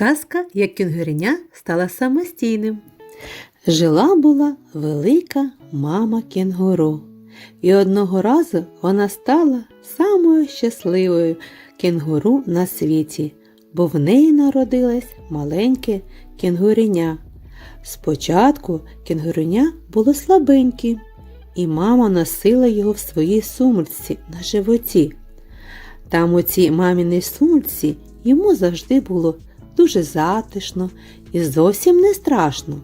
Казка, як кінгуреня стала самостійним. Жила була велика мама кінгуру. І одного разу вона стала самою щасливою кінгуру на світі, бо в неї народилось маленьке кінгуреня. Спочатку кінгуреня було слабеньким, і мама носила його в своїй сумочці на животі. Там у цій маміній сумочці йому завжди було дуже затишно і зовсім не страшно.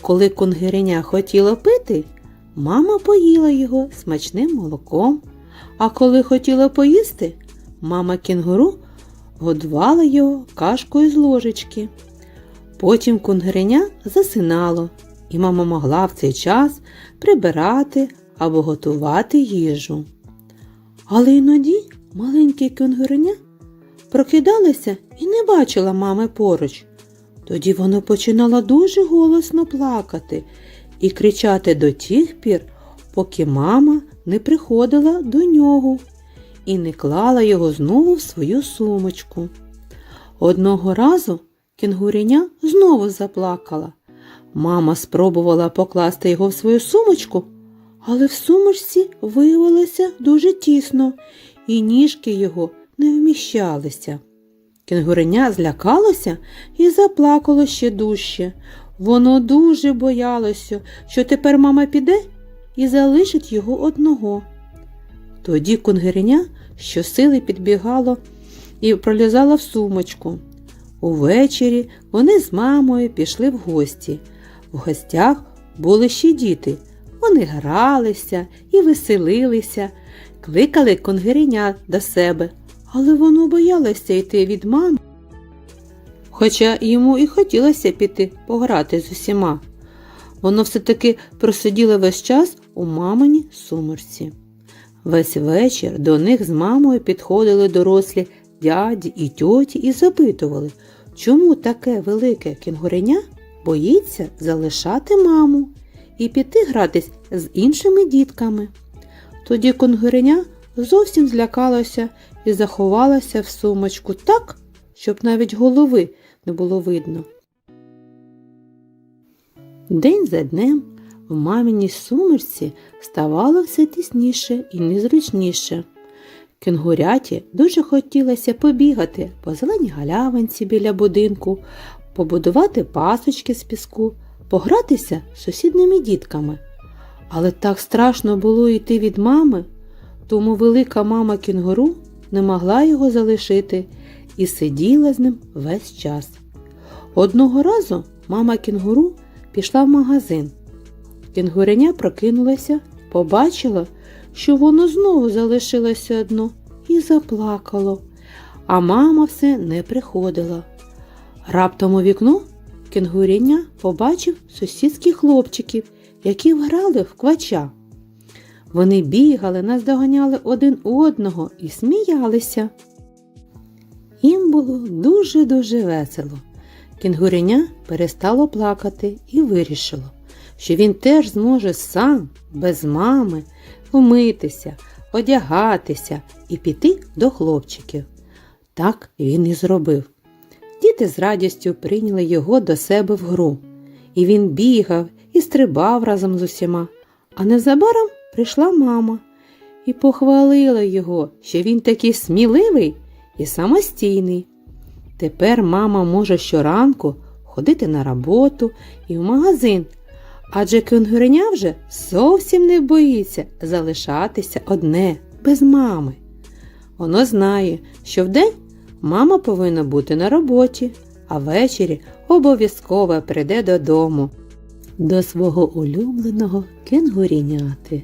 Коли кунгиреня хотіло пити, мама поїла його смачним молоком, а коли хотіла поїсти, мама кінгуру годувала його кашкою з ложечки. Потім кунгиреня засинало, і мама могла в цей час прибирати або готувати їжу. Але іноді маленьке кенгуреня прокидалося і не бачила мами поруч. Тоді воно починало дуже голосно плакати і кричати до тих пір, поки мама не приходила до нього і не клала його знову в свою сумочку. Одного разу кенгуреня знову заплакала. Мама спробувала покласти його в свою сумочку, але в сумочці виявилося дуже тісно, і ніжки його не вміщалися. Кенгуреня злякалося і заплакало ще дужче. Воно дуже боялося, що тепер мама піде і залишить його одного. Тоді кунгиреня щосили підбігало і пролізала в сумочку. Увечері вони з мамою пішли в гості. В гостях були ще діти. Вони гралися і веселилися, кликали конгиреня до себе, але воно боялося йти від мами. Хоча йому і хотілося піти пограти з усіма. Воно все-таки просиділо весь час у маминій сумерці. Весь вечір до них з мамою підходили дорослі дяді і тьоті і запитували, чому таке велике кінгуреня боїться залишати маму і піти гратись з іншими дітками. Тоді конгуреня зовсім злякалося і заховалася в сумочку так, щоб навіть голови не було видно. День за днем в маминій сумочці ставало все тісніше і незручніше. Кенгуряті дуже хотілося побігати по зеленій галявинці біля будинку, побудувати пасочки з піску, погратися з сусідними дітками. Але так страшно було йти від мами, тому велика мама кінгуру не могла його залишити і сиділа з ним весь час. Одного разу мама кінгуру пішла в магазин. Кінгуреня прокинулася, побачила, що воно знову залишилося одно і заплакало, а мама все не приходила. Раптом у вікно кенгуріння побачив сусідських хлопчиків, які грали в квача. Вони бігали, наздоганяли один одного і сміялися. Їм було дуже-дуже весело. Кінгуреня перестало плакати і вирішило, що він теж зможе сам, без мами, вмитися, одягатися і піти до хлопчиків. Так він і зробив. Діти з радістю прийняли його до себе в гру, і він бігав і стрибав разом з усіма. А незабаром прийшла мама і похвалила його, що він такий сміливий і самостійний. Тепер мама може щоранку ходити на роботу і в магазин, адже кенгуреня вже зовсім не боїться залишатися одне без мами. Воно знає, що вдень мама повинна бути на роботі, а ввечері обов'язково прийде додому до свого улюбленого кенгуріняти.